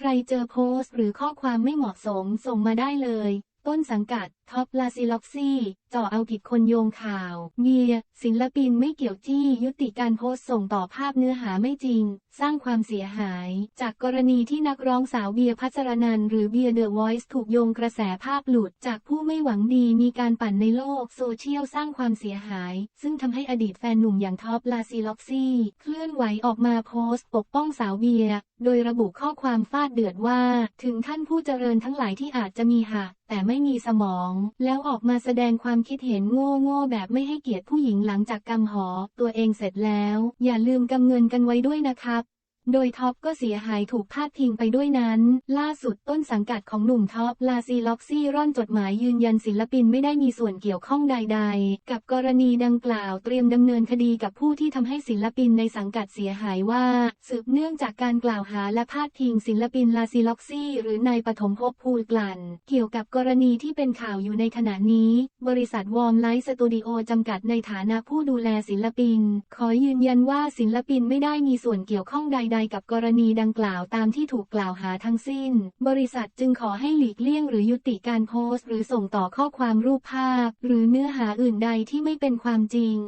ใครเจอโพสต์หรือข้อความไม่เหมาะสมส่งมาได้เลย ต้นสังกัด ท็อปลาซิล็อกซี่จ่อเอาผิดคนโยงข่าว เมีย ศิลปินไม่เกี่ยวจี้ ยุติการโพสต์ส่งต่อภาพเนื้อหาไม่จริง สร้างความเสียหาย จากกรณีที่นักร้องสาวเบียร์พัชรนันหรือเบียร์เดอะวอยซ์ถูกโยงกระแสภาพหลุด จากผู้ไม่หวังดีมีการปั่นในโลกโซเชียลสร้างความเสียหาย ซึ่งทำให้อดีตแฟนหนุ่มอย่างท็อปลาซิล็อกซี่ เคลื่อนไหวออกมาโพสต์ ปกป้องสาวเบียร์โดยระบุข้อความฟาดเดือดว่า ถึงท่านผู้เจริญทั้งหลายที่อาจจะมีหักแต่ไม่มีสมองแล้วออกมาแสดงความคิดเห็นโง่โง่ๆแบบไม่ให้เกียรติผู้หญิงหลังจากกำหอ ตัวเองเสร็จแล้ว อย่าลืมกำเงินกันไว้ด้วยนะครับ โดยท็อปก็เสียหายถูกพาดพิงไปด้วยนั้น ล่าสุดต้นสังกัดของหนุ่มท็อปลาซีล็อกซี่ร่อนจดหมายยืนยันศิลปินไม่ได้มีส่วนเกี่ยวข้องใด ๆ กับกรณีดังกล่าวเตรียมดำเนินคดีกับผู้ที่ทำให้ศิลปินในสังกัดเสียหายว่า สืบเนื่องจากการกล่าวหาและพาดพิงศิลปินลาซีล็อกซี่ หรือนายปฐมภพภูลกลั่น เกี่ยวกับกรณีที่เป็นข่าวอยู่ในขณะนี้ บริษัทวอร์มไลท์สตูดิโอจำกัดในฐานะผู้ดูแลศิลปิน ขอยืนยันว่าศิลปินไม่ได้มีส่วนเกี่ยวข้องใดๆกับกรณีดังกล่าวตามที่ถูกกล่าวหาทั้งสิ้น บริษัทจึงขอให้หลีกเลี่ยงหรือยุติการโพสต์ หรือส่งต่อข้อความรูปภาพ หรือเนื้อหาอื่นใดที่ไม่เป็นความจริง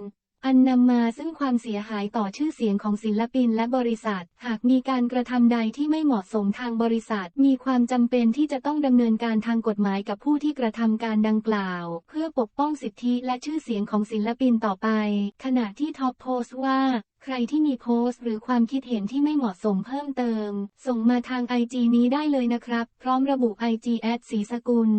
อันนำมาซึ่งความเสียหายต่อชื่อเสียงของศิลปินและบริษัท หากมีการกระทำใดที่ไม่เหมาะสมทางบริษัท มีความจำเป็นที่จะต้องดำเนินการทางกฎหมายกับผู้ที่กระทำการดังกล่าว เพื่อปกป้องสิทธิและชื่อเสียงของศิลปินต่อไป ขณะที่ท็อปโพสต์ว่า ใครที่มีโพสต์หรือความคิดเห็นที่ไม่เหมาะสมเพิ่มเติม ส่งมาทางไอจีนี้ได้เลยนะครับ พร้อมระบุไอจีแอดสีสกุล